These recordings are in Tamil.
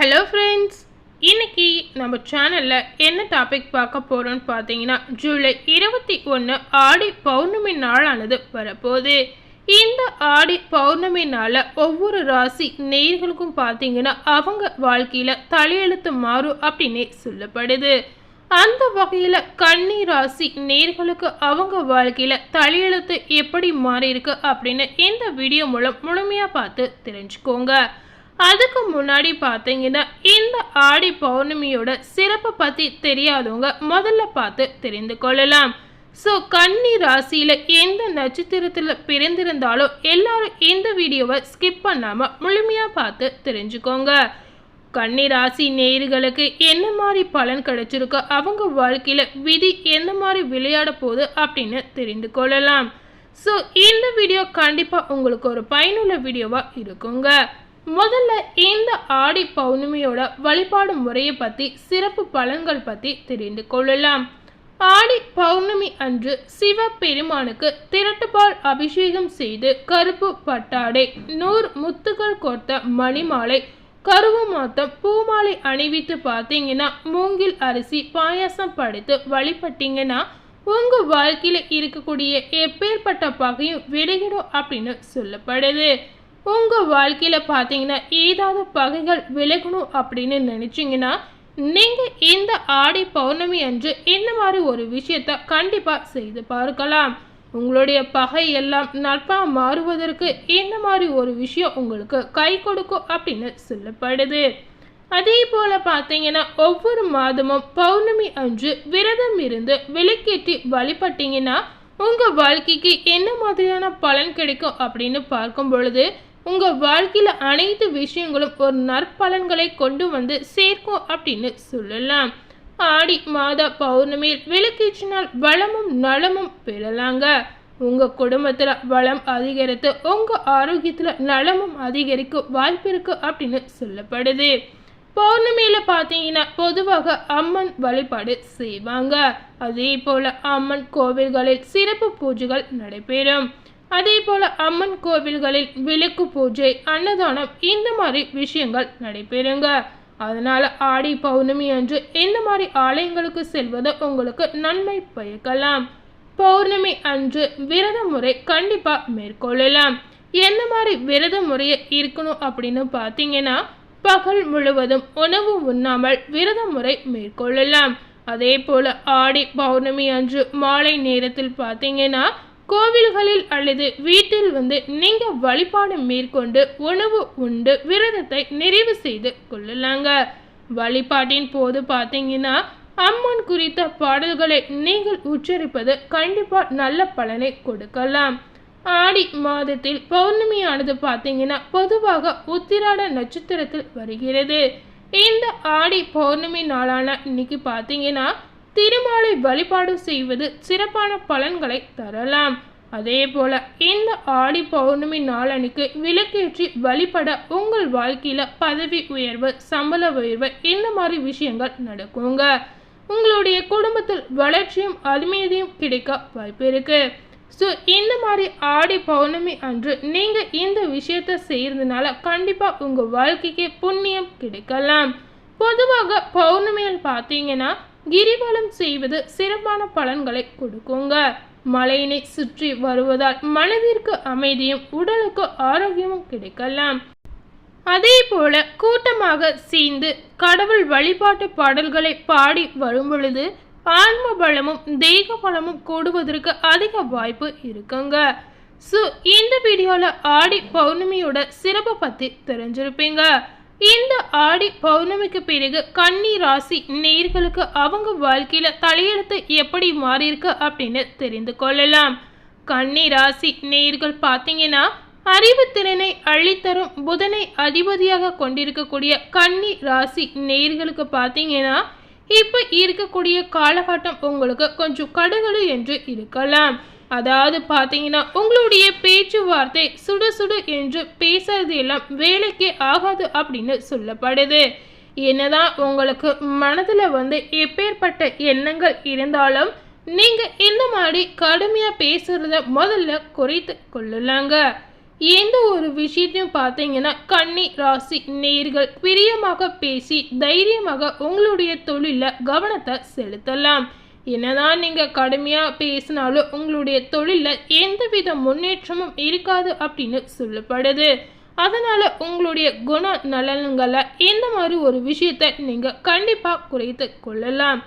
ஹலோ ஃப்ரெண்ட்ஸ் இன்னைக்கு நம்ம சேனலில் என்ன டாபிக் பார்க்க போகிறோம்னு பார்த்தீங்கன்னா ஜூலை இருபத்தி ஒன்று ஆடி பௌர்ணமி நாளானது வரப்போகுது. இந்த ஆடி பௌர்ணமி நாளில் ஒவ்வொரு ராசி நேர்களுக்கும் பார்த்தீங்கன்னா அவங்க வாழ்க்கையில் தலையெழுத்து மாறும் அப்படின்னே சொல்லப்படுது. அந்த வகையில் கன்னி ராசி நேர்களுக்கு அவங்க வாழ்க்கையில் தலையெழுத்து எப்படி மாறி இருக்கு அப்படின்னு இந்த வீடியோ மூலம் முழுமையாக பார்த்து தெரிஞ்சுக்கோங்க. அதுக்கு முன்னாடி பார்த்தீங்கன்னா இந்த ஆடி பௌர்ணமியோட சிறப்பை பற்றி தெரியாதவங்க முதல்ல பார்த்து தெரிந்து கொள்ளலாம். ஸோ கன்னி ராசியில் எந்த நட்சத்திரத்தில் பிறந்திருந்தாலும் எல்லாரும் இந்த வீடியோவை ஸ்கிப் பண்ணாமல் முழுமையாக பார்த்து தெரிஞ்சுக்கோங்க. கன்னி ராசி நேயர்களுக்கு என்ன மாதிரி பலன் கிடைச்சிருக்கோ அவங்க வாழ்க்கையில் விதி எந்த மாதிரி விளையாட போகுது அப்படின்னு தெரிந்து கொள்ளலாம். ஸோ இந்த வீடியோ கண்டிப்பாக உங்களுக்கு ஒரு பயனுள்ள வீடியோவாக இருக்குங்க. முதல்ல இந்த ஆடி பௌர்ணமியோட வழிபாடு முறையை பற்றி சிறப்பு பலன்கள் பற்றி தெரிந்து கொள்ளலாம். ஆடி பௌர்ணமி அன்று சிவபெருமானுக்கு திரட்டுப்பால் அபிஷேகம் செய்து கருப்பு பட்டாடை நூறு முத்துக்கள் கோர்த்த மணிமாலை கருவு மாத்தம் பூமாலை அணிவித்து பார்த்தீங்கன்னா மூங்கில் அரிசி பாயாசம் படைத்து வழிபட்டீங்கன்னா உங்கள் வாழ்க்கையில் இருக்கக்கூடிய எப்பேற்பட்ட பகையும் விலகிடும் அப்படின்னு சொல்லப்படுது. உங்கள் வாழ்க்கையில் பார்த்தீங்கன்னா ஏதாவது பகைகள் விலகணும் அப்படின்னு நினச்சிங்கன்னா நீங்கள் இந்த ஆடி பௌர்ணமி அன்று இந்த மாதிரி ஒரு விஷயத்த கண்டிப்பாக செய்து பார்க்கலாம். உங்களுடைய பகை எல்லாம் நட்பாக மாறுவதற்கு இந்த மாதிரி ஒரு விஷயம் உங்களுக்கு கை கொடுக்கும் அப்படின்னு சொல்லப்படுது. அதே போல் பார்த்தீங்கன்னா ஒவ்வொரு மாதமும் பௌர்ணமி அன்று விரதம் இருந்து விளக்கேற்றி வழிபட்டீங்கன்னா உங்கள் வாழ்க்கைக்கு என்ன மாதிரியான பலன் கிடைக்கும் அப்படின்னு பார்க்கும் பொழுது உங்கள் வாழ்க்கையில் அனைத்து விஷயங்களும் ஒரு நற்பலன்களை கொண்டு வந்து சேர்க்கும் அப்படின்னு சொல்லலாம். ஆடி மாத பௌர்ணமியில் விளக்கேற்றினால் வளமும் நலமும் பெறலாங்க. உங்கள் குடும்பத்தில் வளம் அதிகரித்து உங்கள் ஆரோக்கியத்தில் நலமும் அதிகரிக்க வாய்ப்பு இருக்கு அப்படின்னு சொல்லப்படுது. பௌர்ணமியில் பார்த்தீங்கன்னா பொதுவாக அம்மன் வழிபாடு செய்வாங்க. அதே போல் அம்மன் கோவில்களில் சிறப்பு பூஜைகள் நடைபெறும். அதே போல் அம்மன் கோவில்களில் விளக்கு பூஜை அன்னதானம் இந்த மாதிரி விஷயங்கள் நடைபெறுங்க. அதனால் ஆடி பௌர்ணமி அன்று இந்த மாதிரி ஆலயங்களுக்கு செல்வது உங்களுக்கு நன்மை பயக்கலாம். பௌர்ணமி அன்று விரத முறை கண்டிப்பாக மேற்கொள்ளலாம். என்ன மாதிரி விரத முறையை இருக்கணும் அப்படின்னு பார்த்தீங்கன்னா பகல் முழுவதும் உணவு உண்ணாமல் விரத முறை மேற்கொள்ளலாம். அதே போல் ஆடி பௌர்ணமி அன்று மாலை நேரத்தில் பார்த்தீங்கன்னா கோவில்களில் அல்லது வீட்டில் வந்து நீங்க வழிபாடு மேற்கொண்டு உணவு உண்டு விரதத்தை நிறைவு செய்து கொள்ளலாங்க. வழிபாட்டின் போது பார்த்தீங்கன்னா அம்மன் குறித்த பாடல்களை நீங்கள் உச்சரிப்பது கண்டிப்பா நல்ல பலனை கொடுக்கலாம். ஆடி மாதத்தில் பௌர்ணமியானது பார்த்தீங்கன்னா பொதுவாக உத்திராட நட்சத்திரத்தில் வருகிறது. இந்த ஆடி பௌர்ணமி நாளான இன்னைக்கு பார்த்தீங்கன்னா திருமாலை வழிபாடு செய்வது சிறப்பான பலன்களை தரலாம். அதே போல இந்த ஆடி பௌர்ணமி நாளனுக்கு விளக்கேற்றி வழிபட உங்கள் வாழ்க்கையில பதவி உயர்வு சம்பள உயர்வு இந்த மாதிரி விஷயங்கள் நடக்குங்க. உங்களுடைய குடும்பத்தில் வளர்ச்சியும் அருமையதையும் கிடைக்க வாய்ப்பு இருக்கு. ஸோ இந்த மாதிரி ஆடி பௌர்ணமி அன்று நீங்கள் இந்த விஷயத்த செய்கிறதுனால கண்டிப்பாக உங்கள் வாழ்க்கைக்கு புண்ணியம் கிடைக்கலாம். பொதுவாக பௌர்ணமியில் பார்த்தீங்கன்னா கிரிவலம் செய்வது சிறப்பான பலன்களை கொடுக்குங்க. மலையினை சுற்றி வருவதால் மனதிற்கு அமைதியும் உடலுக்கு ஆரோக்கியமும் கிடைக்கலாம். அதே போல கூட்டமாக சீந்து கடவுள் வழிபாட்டு பாடல்களை பாடி வரும் பொழுது ஆன்ம பலமும் தெய்வ பலமும் கூடுவதற்கு அதிக வாய்ப்பு இருக்குங்க. ஸோ இந்த வீடியோவில் ஆடி பௌர்ணமியோட சிறப்பை பற்றி தெரிஞ்சிருப்பீங்க. இந்த ஆடி பௌர்ணமிக்கு பிறகு கன்னி ராசி நேர்களுக்கு அவங்க வாழ்க்கையில தலையெழுத்து எப்படி மாறியிருக்கு அப்படின்னு தெரிந்து கொள்ளலாம். கன்னி ராசி நேர்கள் பார்த்தீங்கன்னா அறிவுத்திறனை அள்ளித்தரும் புதனை அதிபதியாக கொண்டிருக்கக்கூடிய கன்னி ராசி நேர்களுக்கு பார்த்தீங்கன்னா இப்போ இருக்கக்கூடிய காலகட்டம் உங்களுக்கு கொஞ்சம் கடுகடு என்று இருக்கலாம். அதாவது பார்த்தீங்கன்னா உங்களுடைய பேச்சுவார்த்தை சுடு சுடு என்று பேசுறது எல்லாம் வேலைக்கு ஆகாது அப்படின்னு சொல்லப்படுது. என்னதான் உங்களுக்கு மனதில் வந்து எப்பேற்பட்ட எண்ணங்கள் இருந்தாலும் நீங்கள் இந்த மாதிரி கடுமையாக பேசுகிறத முதல்ல குறைத்து கொள்ளலாங்க. எந்த ஒரு விஷயத்தையும் பார்த்தீங்கன்னா கன்னி ராசி நேர்கள் பிரியமாக பேசி தைரியமாக உங்களுடைய தொழிலில் கவனத்தை செலுத்தலாம். என்னதான் நீங்கள் கடுமையாக பேசினாலும் உங்களுடைய தொழிலில் எந்தவித முன்னேற்றமும் இருக்காது அப்படின்னு சொல்லப்படுது. அதனால் உங்களுடைய குண நலன்களை இந்த மாதிரி ஒரு விஷயத்தை நீங்கள் கண்டிப்பாக குறைத்து கொள்ளலாம்.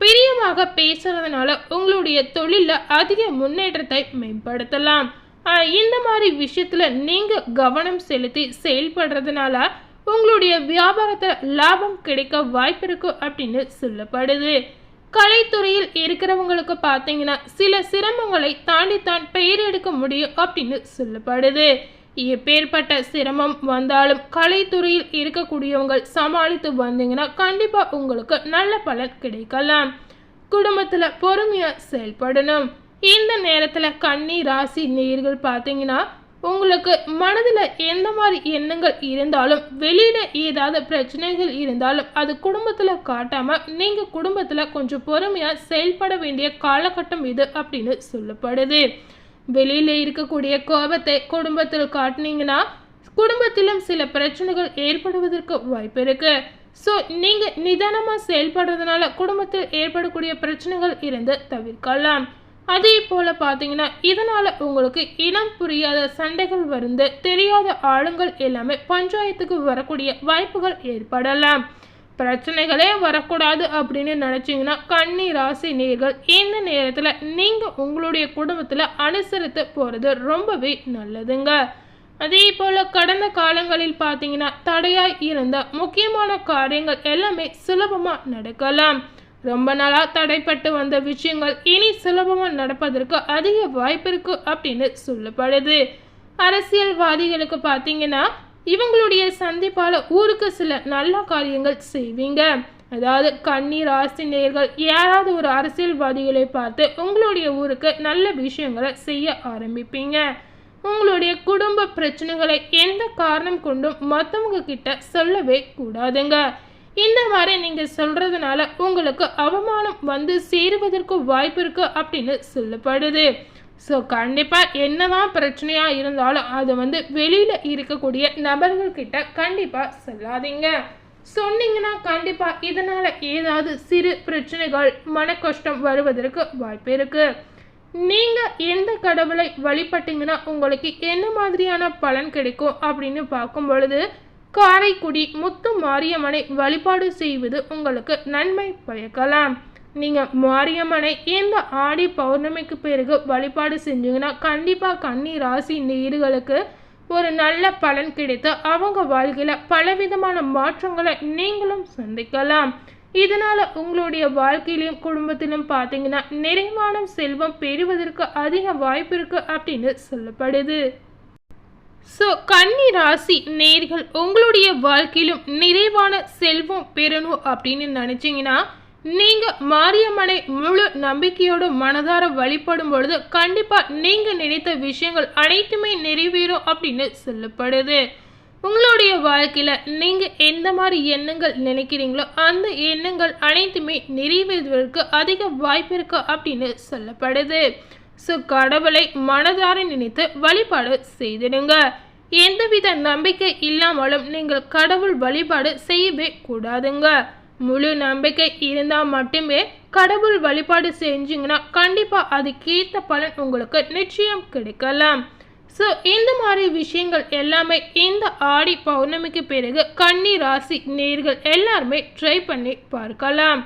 பிரியமாக பேசுகிறதுனால உங்களுடைய தொழிலில் அதிக முன்னேற்றத்தை மேம்படுத்தலாம். இந்த மாதிரி விஷயத்தில் நீங்கள் கவனம் செலுத்தி செயல்படுறதுனால உங்களுடைய வியாபாரத்தில் லாபம் கிடைக்க வாய்ப்பு இருக்குது அப்படின்னு சொல்லப்படுது. கலைத்துறையில் இருக்கிறவங்களுக்கு பார்த்தீங்கன்னா சில சிரமங்களை தாண்டித்தான் பெயர் எடுக்க முடியும் அப்படின்னு சொல்லப்படுது. எப்பேற்பட்ட சிரமம் வந்தாலும் கலைத்துறையில் இருக்கக்கூடியவங்க சமாளித்து வந்தீங்கன்னா கண்டிப்பாக உங்களுக்கு நல்ல பலன் கிடைக்கலாம். குடும்பத்தில் பொறுமையாக செயல்படணும். இந்த நேரத்தில் கன்னி ராசி நேர்கள் பார்த்தீங்கன்னா உங்களுக்கு மனதில் எந்த மாதிரி எண்ணங்கள் இருந்தாலும் வெளியில் ஏதாவது பிரச்சனைகள் இருந்தாலும் அது குடும்பத்தில் காட்டாமல் நீங்கள் குடும்பத்தில் கொஞ்சம் பொறுமையாக செயல்பட வேண்டிய காலகட்டம் இது அப்படின்னு சொல்லப்படுது. வெளியில் இருக்கக்கூடிய கோபத்தை குடும்பத்தில் காட்டினீங்கன்னா குடும்பத்திலும் சில பிரச்சனைகள் ஏற்படுவதற்கு வாய்ப்பு இருக்குது ஸோ நீங்கள் நிதானமாக செயல்படுறதுனால குடும்பத்தில் ஏற்படக்கூடிய பிரச்சனைகள் இருந்து தவிர்க்கலாம். அதே போல் பார்த்தீங்கன்னா இதனால் உங்களுக்கு இனம் புரியாத சண்டைகள் வந்து தெரியாத ஆளுங்கள் எல்லாமே பஞ்சாயத்துக்கு வரக்கூடிய வாய்ப்புகள் ஏற்படலாம். பிரச்சனைகளே வரக்கூடாது அப்படின்னு நினச்சிங்கன்னா கன்னி ராசி நீர்கள் இந்த நேரத்தில் நீங்கள் உங்களுடைய குடும்பத்தில் அனுசரித்து போகிறது ரொம்பவே நல்லதுங்க. அதே போல் கடந்த காலங்களில் பார்த்தீங்கன்னா தடையாய் இருந்த முக்கியமான காரியங்கள் எல்லாமே சுலபமாக நடக்கலாம். ரொம்ப நாளாக தடைப்பட்டு வந்த விஷயங்கள் இனி சுலபமாக நடப்பதற்கு அதிக வாய்ப்பு இருக்கு அப்படின்னு சொல்லப்படுது. அரசியல்வாதிகளுக்கு பார்த்தீங்கன்னா இவங்களுடைய சந்திப்பால் ஊருக்கு சில நல்ல காரியங்கள் செய்வீங்க. அதாவது கண்ணீர் ஆசிரியர்கள் யாராவது ஒரு அரசியல்வாதிகளை பார்த்து உங்களுடைய ஊருக்கு நல்ல விஷயங்களை செய்ய ஆரம்பிப்பீங்க. உங்களுடைய குடும்ப பிரச்சனைகளை எந்த காரணம் கொண்டும் மற்றவங்க கிட்ட சொல்லவே கூடாதுங்க. இந்த மாதிரி நீங்கள் சொல்கிறதுனால உங்களுக்கு அவமானம் வந்து சேருவதற்கு வாய்ப்பு இருக்குது அப்படின்னு சொல்லப்படுது. ஸோ கண்டிப்பாக என்னதான் பிரச்சனையாக இருந்தாலும் அதை வந்து வெளியில் இருக்கக்கூடிய நபர்கள்கிட்ட கண்டிப்பாக சொல்லாதீங்க. சொன்னீங்கன்னா கண்டிப்பாக இதனால் ஏதாவது சிறு பிரச்சனைகள் மன கஷ்டம் வருவதற்கு வாய்ப்பு இருக்குது நீங்கள் எந்த கடவுளை வழிபட்டீங்கன்னா உங்களுக்கு என்ன மாதிரியான பலன் கிடைக்கும் அப்படின்னு பார்க்கும் பொழுது காரைக்குடி முத்து மாரியம்மனை வழிபாடு செய்வது உங்களுக்கு நன்மை பயக்கலாம். நீங்கள் மாரியம்மனை இந்த ஆடி பௌர்ணமிக்கு பிறகு வழிபாடு செஞ்சீங்கன்னா கண்டிப்பாக கன்னி ராசி நேர்களுக்கு ஒரு நல்ல பலன் கிடைத்து அவங்க வாழ்க்கையில் பலவிதமான மாற்றங்களை நீங்களும் சந்திக்கலாம். இதனால் உங்களுடைய வாழ்க்கையிலும் குடும்பத்திலும் பார்த்தீங்கன்னா நிறைவான செல்வம் பெறுவதற்கு அதிக வாய்ப்பு இருக்குது அப்படின்னு சொல்லப்படுது. ஸோ கன்னி ராசி நேர்கள் உங்களுடைய வாழ்க்கையிலும் நிறைவான செல்வம் பெறணும் அப்படின்னு நினச்சிங்கன்னா நீங்கள் மாரியம்மனை முழு நம்பிக்கையோடு மனதார வழிபடும் பொழுது கண்டிப்பாக நீங்கள் நினைத்த விஷயங்கள் அனைத்துமே நிறைவேறும் அப்படின்னு சொல்லப்படுது. உங்களுடைய வாழ்க்கையில் நீங்கள் எந்த மாதிரி எண்ணங்கள் நினைக்கிறீங்களோ அந்த எண்ணங்கள் அனைத்துமே நிறைவேறுவதற்கு அதிக வாய்ப்பு இருக்கு அப்படின்னு சொல்லப்படுது. ஸோ கடவுளை மனதார நினைத்து வழிபாடு செய்திடுங்க. எந்தவித நம்பிக்கை இல்லாமலும் நீங்கள் கடவுள் வழிபாடு செய்யவே கூடாதுங்க. முழு நம்பிக்கை இருந்தால் மட்டுமே கடவுள் வழிபாடு செஞ்சிங்கன்னா கண்டிப்பாக அதுக்கேற்ற பலன் உங்களுக்கு நிச்சயம் கிடைக்கலாம். ஸோ இந்த மாதிரி விஷயங்கள் எல்லாமே இந்த ஆடி பௌர்ணமிக்கு பிறகு கன்னி ராசி நேர்கள் எல்லாருமே ட்ரை பண்ணி பார்க்கலாம்.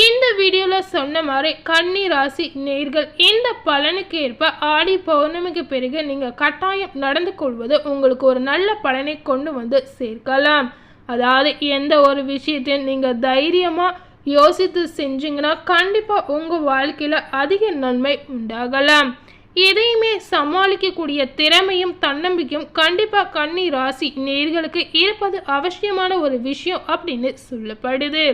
இந்த வீடியோவில் சொன்ன மாதிரி கன்னி ராசி நேர்கள் இந்த பலனுக்கு ஏற்ப ஆடி பௌர்ணமிக்கு பிறகு நீங்கள் கட்டாயம் நடந்து கொள்வது உங்களுக்கு ஒரு நல்ல பலனை கொண்டு வந்து சேர்க்கலாம். அதாவது எந்த ஒரு விஷயத்தையும் நீங்கள் தைரியமாக யோசித்து செஞ்சீங்கன்னா கண்டிப்பாக உங்கள் வாழ்க்கையில் அதிக நன்மை உண்டாகலாம். எதையுமே சமாளிக்கக்கூடிய திறமையும் தன்னம்பிக்கையும் கண்டிப்பாக கன்னி ராசி நேர்களுக்கு இருப்பது அவசியமான ஒரு விஷயம் அப்படின்னு சொல்லப்படுது.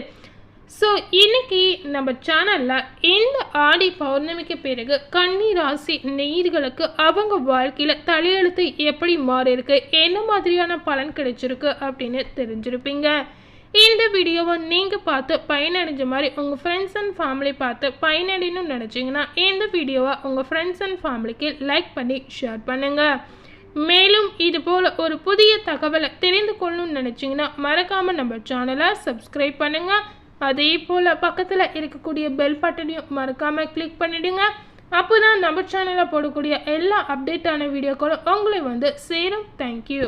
ஸோ இன்னைக்கு நம்ம சேனலில் இந்த ஆடி பௌர்ணமிக்கு பிறகு கன்னி ராசி நெயிர்களுக்கு அவங்க வாழ்க்கையில் தலையெழுத்து எப்படி மாறி இருக்கு என்ன மாதிரியான பலன் கிடைச்சிருக்கு அப்படின்னு தெரிஞ்சிருப்பீங்க. இந்த வீடியோவை நீங்கள் பார்த்து பயனடைஞ்ச மாதிரி உங்கள் ஃப்ரெண்ட்ஸ் அண்ட் ஃபேமிலி பார்த்து பயனடையணும்னு நினச்சிங்கன்னா இந்த வீடியோவை உங்கள் ஃப்ரெண்ட்ஸ் அண்ட் ஃபேமிலிக்கு லைக் பண்ணி ஷேர் பண்ணுங்கள் மேலும் இது போல் ஒரு புதிய தகவலை தெரிந்து கொள்ளணும்னு நினச்சிங்கன்னா மறக்காமல் நம்ம சேனலை சப்ஸ்கிரைப் பண்ணுங்கள் அதே போல் பக்கத்தில் இருக்கக்கூடிய பெல் பட்டனையும் மறக்காமல் கிளிக் பண்ணிவிடுங்க அப்போ தான் நம்ம சேனலில் போடக்கூடிய எல்லா அப்டேட்டான வீடியோக்களும் உங்களை வந்து சேரும். தேங்க்யூ